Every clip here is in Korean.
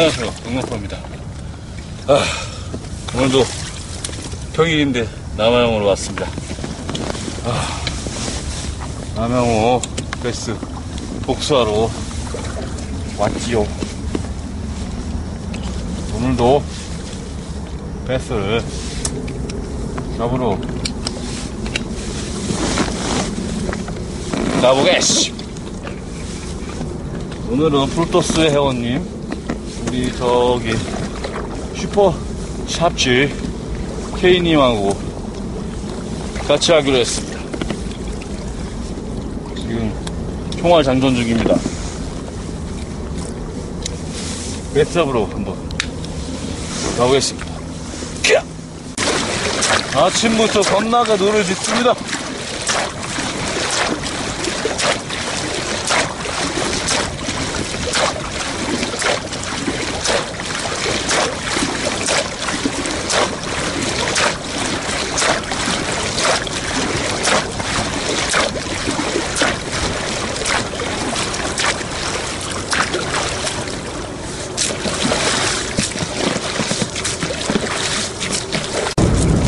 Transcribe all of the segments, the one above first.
안녕하세요. 응원포입니다. 아, 오늘도 평일인데 남양으로 왔습니다. 아, 남양호 베스 복수하러 왔지요. 오늘도 베스를 잡으러 가보겠시. 오늘은 풀토스 회원님, 우리 저기 슈퍼 샵질 K님하고 같이 하기로 했습니다. 지금 총알 장전 중입니다. 웹잡으로 한번 가보겠습니다. 캬! 아침부터 겁나게 노를 짓습니다.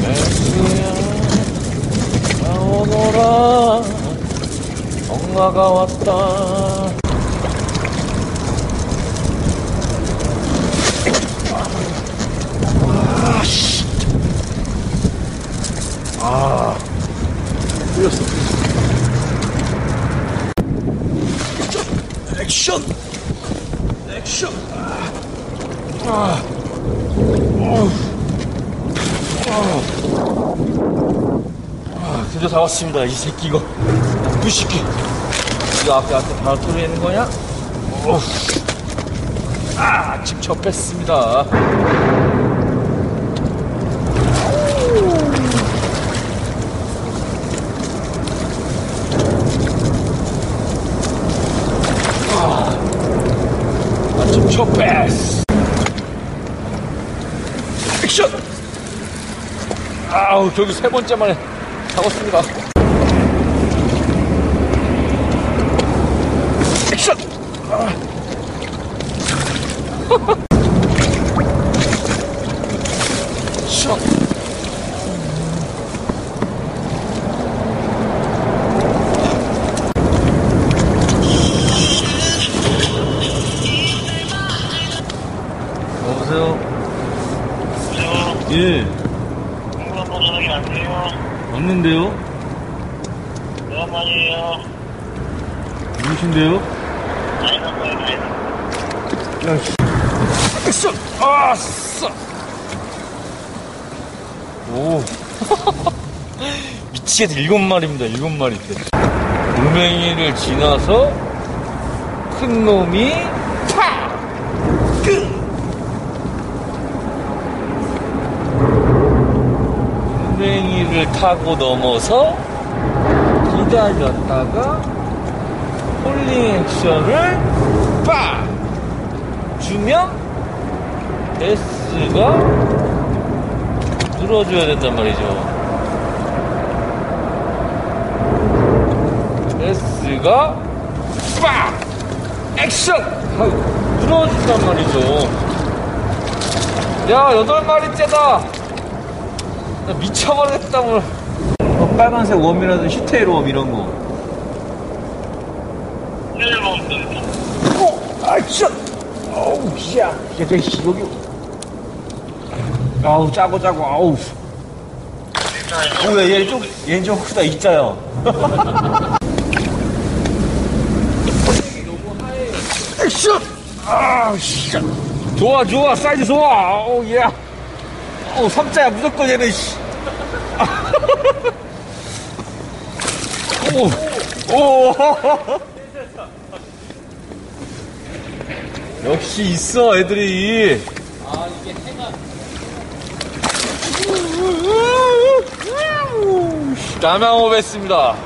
백수야 나오너라 엄마가 왔다. 아씨. 아. 틀렸어 액션! 액션! 아. 아, 드디어 다 왔습니다. 이 새끼 이거. 나쁜 새끼. 이거 앞에 앞에 바로 뚫려 있는 거냐? 어우. 아, 직접 뺐습니다. 아, 직접 뺐어. 액션! 아우, 저기 세 번째 만에 잡았습니다. 전화기 안 돼요. 왔는데요? 오랜만이에요. 누구신데요? 다이난 거예요, 다이난. 야, 씨. 액션! 아싸! 오. 미치겠다. 일곱 마리입니다. 일곱 마리인데. 돌멩이를 지나서 큰 놈이 파! 끄! 돌멩이를 타고 넘어서 기다렸다가 홀링 액션을 빡! 주면 S가 늘어줘야 된단 말이죠. S가 빡! 액션! 하고 늘어준단 말이죠. 야, 여덟 마리째다! 나 미쳐버리겠다, 뭘. 어, 빨간색 웜이라든지 히테일 웜 이런 거. 일 먹었어요. 어, 액션! 어우, 야, 야, 여기. 아우, 짜고, 짜고, 아우. 진짜요? 어, 왜, 얘 좀, 얘좀 크다, 있자요. 액션! 아, 씨. 좋아, 좋아, 사이즈 좋아. 어우, 예. 어우, 삼자야, 무조건 얘는, 씨. 오, 오. 역시 있어, 애들이. 아, 이게 해가. 남양호 베스입니다.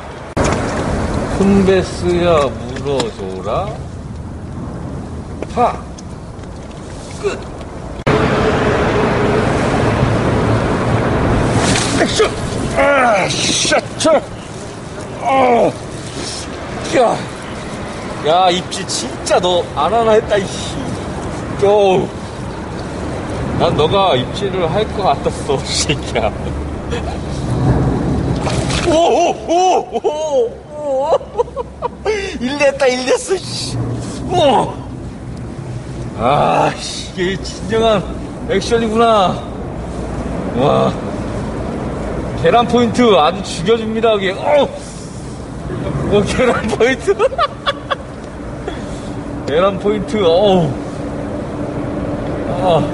큰 베스야, 물어줘라. 파. 끝. 액션! 아, 샤쳐! 어. 야. 야, 입질 진짜 너 안 하나 했다, 이씨. 오. 난 너가 입질을 할 것 같았어, 이 새끼야. 오, 오, 오, 오, 오. 일냈다, 일냈어, 씨. 오. 아, 씨, 이게 진정한 액션이구나. 와. 계란 포인트 아주 죽여줍니다, 이게. 어! 어, 계란 포인트. 계란 포인트, 어우. 아.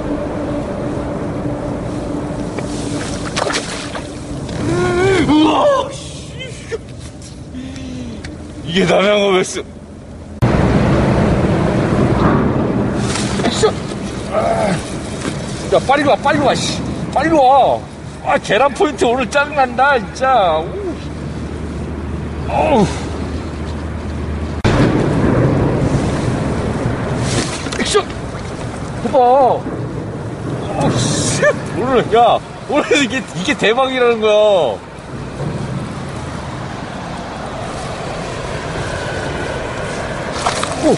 우와, 씨. 이게 남양어였어. 야, 빨리 와, 빨리 와, 씨. 빨리 와. 아, 계란 포인트 오늘 짜증난다, 진짜. 우. 어우. 액션! 해봐. 어, 씨. 오늘, 야, 오늘 이게, 이게 대박이라는 거야. 오!